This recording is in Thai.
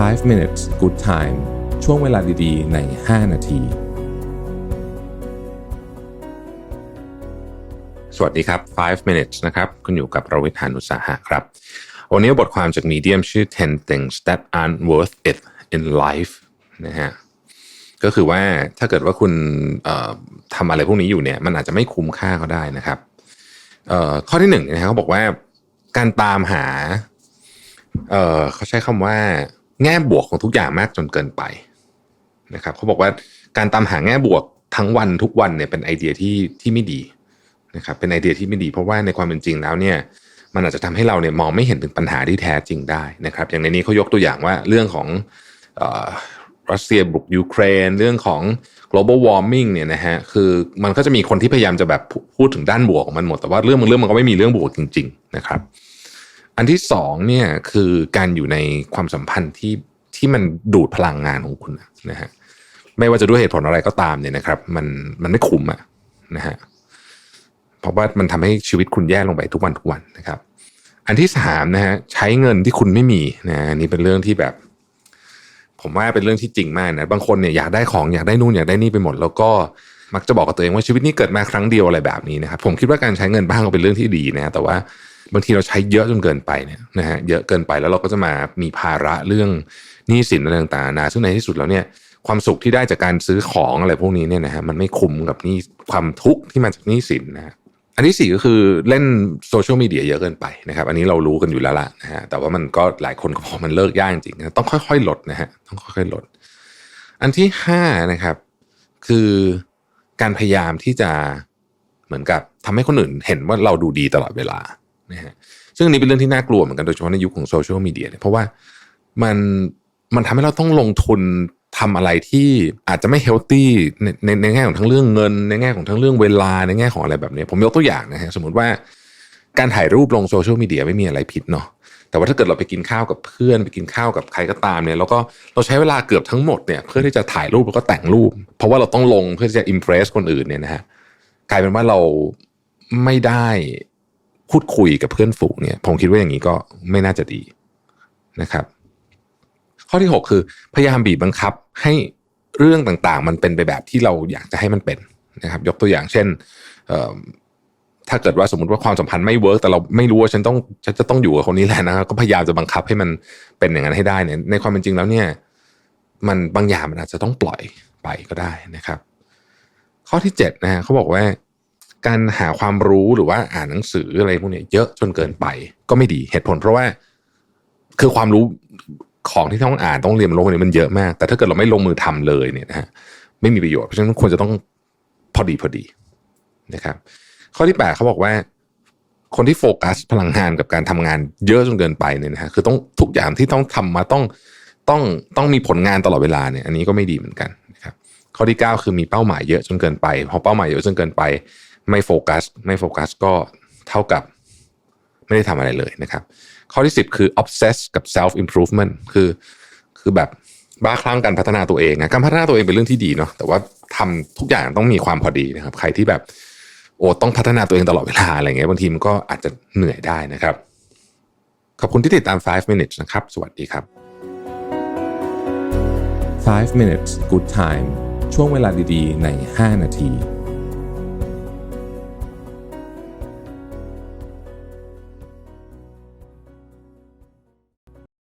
5 minutes good time ช่วงเวลาดีๆ ใน 5 นาที สวัสดีครับ 5 minutes นะครับ คุณอยู่กับประวิทยานุสาหะครับ วันนี้บทความจากมีเดียมชื่อ 10 things that aren't worth it in life นะฮะ ก็คือว่าถ้าเกิดว่าคุณทำอะไรพวกนี้อยู่เนี่ย มันอาจจะไม่คุ้มค่าก็ได้นะครับ ข้อที่หนึ่งนะครับเขาบอกว่าการตามหาเเขาใช้คำว่า แง่บวกของทุกอย่างมากจนเกินไปนะครับเขาบอกว่าการตามหาแง่บวกทั้งวันทุกวันเนี่ยเป็นไอเดียที่ที่ไม่ดีนะครับเป็นไอเดียที่ไม่ดี เพราะว่าในความเป็นจริงแล้วเนี่ยมันอาจจะทำให้เราเนี่ยมองไม่เห็นถึงปัญหาที่แท้จริงได้นะครับ อย่างในนี้เขายกตัวอย่างว่าเรื่องของออรัสเซียบุกยูเครนเรื่องของ global warming เนี่ยนะฮะคือมันก็จะมีคนที่พยายามจะแบบพูดถึงด้านบวกของมันหมด แต่ว่าเรื่องบางเรื่องมันก็ไม่มีเรื่องบวกจริง ๆ นะครับ อันที่สองเนี่ยคือการอยู่ในความสัมพันธ์ที่ที่มันดูดพลังงานของคุณนะฮะไม่ว่าจะด้วยเหตุผลอะไรก็ตามเนี่ยนะครับ มันมันไม่คุ้มอะนะฮะเพราะว่ามันทำให้ชีวิตคุณแย่ลงไปทุกวันทุกวันนะครับ อันที่สามนะฮะใช้เงินที่คุณไม่มีนะอันนี่เป็นเรื่องที่แบบ ผมว่าเป็นเรื่องที่จริงมากนะบางคนเนี่ยอยากได้ของอยากได้นู่นอยากได้นี่ไปหมด แล้วก็มักจะบอกกับตัวเองว่าชีวิตนี้เกิดมาครั้งเดียวอะไรแบบนี้นะครับ ผมคิดว่าการใช้เงินบ้างก็เป็นเรื่องที่ดีนะแต่ว่า บางทีเราใช้เยอะจนเกินไปเนี่ยนะฮะเยอะเกินไปแล้วเราก็จะมามีภาระเรื่องหนี้สินอะไรต่างๆนานาซึ่งในที่สุดแล้วเนี่ยความสุขที่ได้จากการซื้อของอะไรพวกนี้เนี่ยนะฮะมันไม่คุ้มกับนี้ความทุกข์ที่มาจากหนี้สินนะฮะอันที่สี่ก็คือเล่นโซเชียลมีเดียเยอะเกินไปนะครับ อันนี้เรารู้กันอยู่แล้วล่ะนะฮะแต่ว่ามันก็หลายคนก็บอมันเลิกยากจริงๆต้องค่อยๆลดนะฮะต้องค่อยๆลด อันที่ห้านะครับ คือการพยายามที่จะเหมือนกับทำให้คนอื่นเห็นว่าเราดูดีตลอดเวลา นะฮะซึ่งอันนี้เป็นเรื่องที่น่ากลัวเหมือนกันโดยเฉพาะในยุคของโซเชียลมีเดียเนี่ยเพราะว่ามันมันทำให้เราต้องลงทุนทำอะไรที่อาจจะไม่เฮลตี้ในในในแง่ของทั้งเรื่องเงิน ในแง่ของทั้งเรื่องเวลาในแง่ของอะไรแบบนี้ ผมยกตัวอย่างนะฮะสมมติว่าการถ่ายรูปลงโซเชียลมีเดียไม่มีอะไรผิดเนาะแต่ว่าถ้าเกิดเราไปกินข้าวกับเพื่อน ไปกินข้าวกับใครก็ตามเนี่ยแล้วก็เราใช้เวลาเกือบทั้งหมดเนี่ยเพื่อที่จะถ่ายรูปแล้วก็แต่งรูป เพราะว่าเราต้องลงเพื่อที่จะอิมเพรสคนอื่นเนี่ยนะฮะกลายเป็นว่าเราไม่ได้ พูดคุยกับเพื่อนฝูงเนี่ยผมคิดว่าอย่างนี้ก็ไม่น่าจะดีนะครับ ข้อที่ 6 คือ พยายามบีบบังคับให้เรื่องต่างๆ มันเป็นไปแบบที่เราอยากจะให้มันเป็นนะครับ ยกตัวอย่างเช่นถ้าเกิดว่าสมมติว่าความสัมพันธ์ไม่เวิร์กแต่เราไม่รู้ว่าฉันต้องฉันจะต้องอยู่กับคนนี้แหละนะครับก็พยายามจะบังคับให้มันเป็นอย่างนั้นให้ได้เนี่ยในความเป็นจริงแล้วเนี่ย มันบางอย่างมันอาจจะต้องปล่อยไปก็ได้นะครับ ข้อที่เจ็ดนะฮะเขาบอกว่า การหาความรู้หรือว่าอ่านหนังสืออะไรพวกนี้เยอะจนเกินไป ก็ไม่ดีเหตุผล เพราะว่าคือความรู้ของที่ต้องอ่านต้องเรียนรู้เนี่ยมันเยอะมาก แต่ถ้าเกิดเราไม่ลงมือทำเลยเนี่ยนะฮะไม่มีประโยชน์เพราะฉะนั้นควรจะต้องพอดีพอดีนะครับ ข้อที่แปดเขาบอกว่า คนที่โฟกัสพลังงานกับการทำงานเยอะจนเกินไปเนี่ยนะฮะคือต้องทุกอย่างที่ต้องทำมาต้องต้องต้องมีผลงานตลอดเวลาเนี่ย อันนี้ก็ไม่ดีเหมือนกันนะครับ ข้อที่เก้าคือมีเป้าหมายเยอะจนเกินไปพอเป้าหมายเยอะจนเกินไป ไม่โฟกัส ไม่โฟกัสก็เท่ากับไม่ได้ทำอะไรเลยนะครับ ข้อที่สิบคือ obsess กับ self improvement คือคือแบบบ้าคลั่งการพัฒนาตัวเองนะการพัฒนาตัวเองเป็นเรื่องที่ดีเนาะแต่ว่าทำทุกอย่างต้องมีความพอดีนะครับ ใครที่แบบโอ้ต้องพัฒนาตัวเองตลอดเวลาอะไรเงี้ยบางทีมันก็อาจจะเหนื่อยได้นะครับ ขอบคุณที่ติดตาม 5 minutes นะครับ สวัสดีครับ 5 minutes good time ช่วงเวลาดีๆ ใน 5 นาที